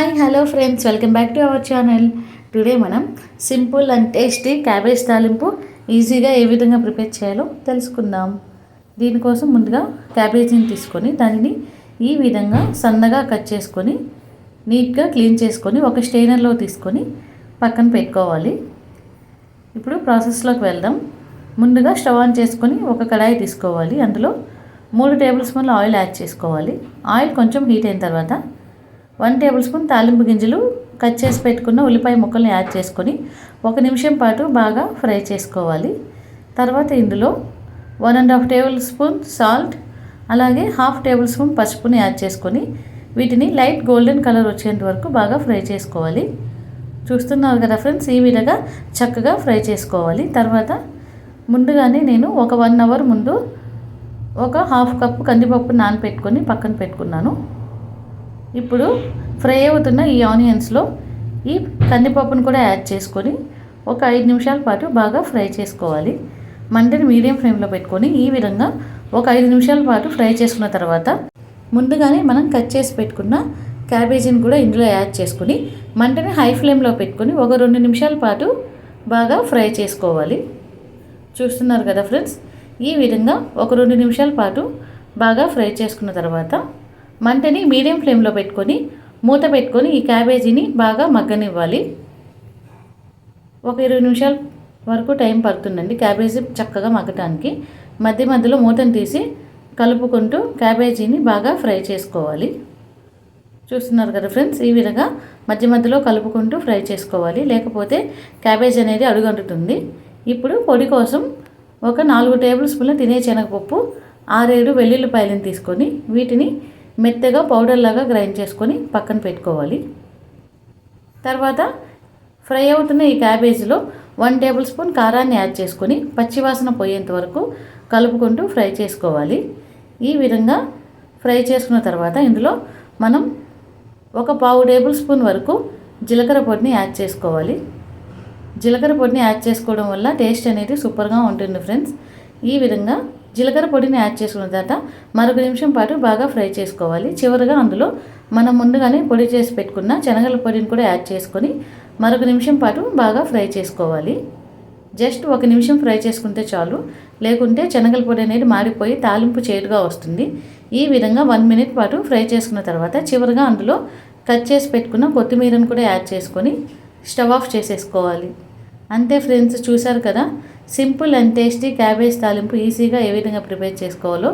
Hi hello friends welcome back to our channel today మనం simple and tasty cabbage తాలింపు ఈజీగా ఏ విధంగా prepare చేయాలో తెలుసుకుందాం. దీనికోసం ముందుగా క్యాబేజీని తీసుకొని దానిని ఈ విధంగా సన్నగా కట్ చేసుకొని నీట్గా క్లీన్ చేసుకొని ఒక స్టెయినర్లో తీసుకొని పక్కన పెట్టుకోవాలి. ఇప్పుడు ప్రాసెస్లోకి వెళ్దాం. ముందుగా స్టవ్ ఆన్ చేసుకొని ఒక కడాయి తీసుకోవాలి. అందులో మూడు టేబుల్ స్పూన్ల ఆయిల్ యాడ్ చేసుకోవాలి. ఆయిల్ కొంచెం హీట్ అయిన తర్వాత వన్ టేబుల్ స్పూన్ తాలింపు గింజలు కట్ చేసి పెట్టుకున్న ఉల్లిపాయ ముక్కల్ని యాడ్ చేసుకొని ఒక నిమిషం పాటు బాగా ఫ్రై చేసుకోవాలి. తర్వాత ఇందులో one and half tablespoon salt అలాగే హాఫ్ టేబుల్ స్పూన్ పసుపుని యాడ్ చేసుకొని వీటిని లైట్ గోల్డెన్ కలర్ వచ్చేంత వరకు బాగా ఫ్రై చేసుకోవాలి. చూస్తున్నారు కదా ఫ్రెండ్స్ ఈ విధంగా చక్కగా ఫ్రై చేసుకోవాలి. తర్వాత ముందుగానే నేను ఒక వన్ అవర్ ముందు ఒక హాఫ్ కప్ కందిపప్పు నానపెట్టుకొని పక్కన పెట్టుకున్నాను. ఇప్పుడు ఫ్రై అవుతున్న ఈ ఆనియన్స్లో ఈ కందిపప్పును కూడా యాడ్ చేసుకొని ఒక ఐదు నిమిషాల పాటు బాగా ఫ్రై చేసుకోవాలి. మంటని మీడియం ఫ్లేమ్లో పెట్టుకొని ఈ విధంగా ఒక ఐదు నిమిషాల పాటు ఫ్రై చేసుకున్న తర్వాత ముందుగానే మనం కట్ చేసి పెట్టుకున్న క్యాబేజీని కూడా ఇందులో యాడ్ చేసుకుని మంటని హై ఫ్లేమ్లో పెట్టుకొని ఒక రెండు నిమిషాల పాటు బాగా ఫ్రై చేసుకోవాలి. చూస్తున్నారు కదా ఫ్రెండ్స్? ఈ విధంగా ఒక రెండు నిమిషాల పాటు బాగా ఫ్రై చేసుకున్న తర్వాత మంటని మీడియం ఫ్లేమ్లో పెట్టుకొని మూత పెట్టుకొని ఈ క్యాబేజీని బాగా మగ్గనివ్వాలి. ఒక ఇరవై నిమిషాల వరకు టైం పడుతుందండి క్యాబేజీ చక్కగా మగ్గటానికి. మధ్య మధ్యలో మూతను తీసి కలుపుకుంటూ క్యాబేజీని బాగా ఫ్రై చేసుకోవాలి. చూస్తున్నారు కదా ఫ్రెండ్స్ ఈ విధంగా మధ్య మధ్యలో కలుపుకుంటూ ఫ్రై చేసుకోవాలి. లేకపోతే క్యాబేజ్ అనేది అడుగంటుతుంది. ఇప్పుడు పొడి కోసం ఒక నాలుగు టేబుల్ స్పూన్ల తినే శనగపప్పు ఆరేడు వెల్లుల్లిపాయలను తీసుకొని వీటిని మెత్తగా పౌడర్ లాగా గ్రైండ్ చేసుకొని పక్కన పెట్టుకోవాలి. తర్వాత ఫ్రై అవుతున్న ఈ క్యాబేజీలో వన్ టేబుల్ స్పూన్ కారాన్ని యాడ్ చేసుకొని పచ్చివాసన పోయేంత వరకు కలుపుకుంటూ ఫ్రై చేసుకోవాలి. ఈ విధంగా ఫ్రై చేసుకున్న తర్వాత ఇందులో మనం ఒక పావు టేబుల్ స్పూన్ వరకు జీలకర్ర పొడిని యాడ్ చేసుకోవాలి. జీలకర్ర పొడిని యాడ్ చేసుకోవడం వల్ల టేస్ట్ అనేది సూపర్గా ఉంటుంది ఫ్రెండ్స్ ఈ విధంగా జీలకర్ర పొడిని యాడ్ చేసుకున్న తర్వాత మరొక నిమిషం పాటు బాగా ఫ్రై చేసుకోవాలి. చివరిగా అందులో మనం ముందుగానే పొడి చేసి పెట్టుకున్న శనగల పొడిని కూడా యాడ్ చేసుకొని మరొక నిమిషం పాటు బాగా ఫ్రై చేసుకోవాలి. జస్ట్ ఒక నిమిషం ఫ్రై చేసుకుంటే చాలు. లేకుంటే శనగల పొడి అనేది మాడిపోయి తాలింపు చేటుగా వస్తుంది. ఈ విధంగా వన్ మినిట్ పాటు ఫ్రై చేసుకున్న తర్వాత చివరిగా అందులో కట్ చేసి పెట్టుకున్న కొత్తిమీరను కూడా యాడ్ చేసుకొని స్టవ్ ఆఫ్ చేసేసుకోవాలి. అంతే ఫ్రెండ్స్ చూశారు కదా? సింపుల్ అండ్ టేస్టీ క్యాబేజ్ తాలింపు ఈజీగా ఏ విధంగా ప్రిపేర్ చేసుకోవాలో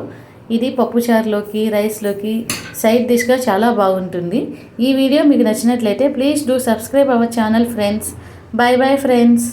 ఇది పప్పుచారులోకి రైస్లోకి సైడ్ డిష్గా చాలా బాగుంటుంది. ఈ వీడియో మీకు నచ్చినట్లయితే please do subscribe our channel friends bye bye friends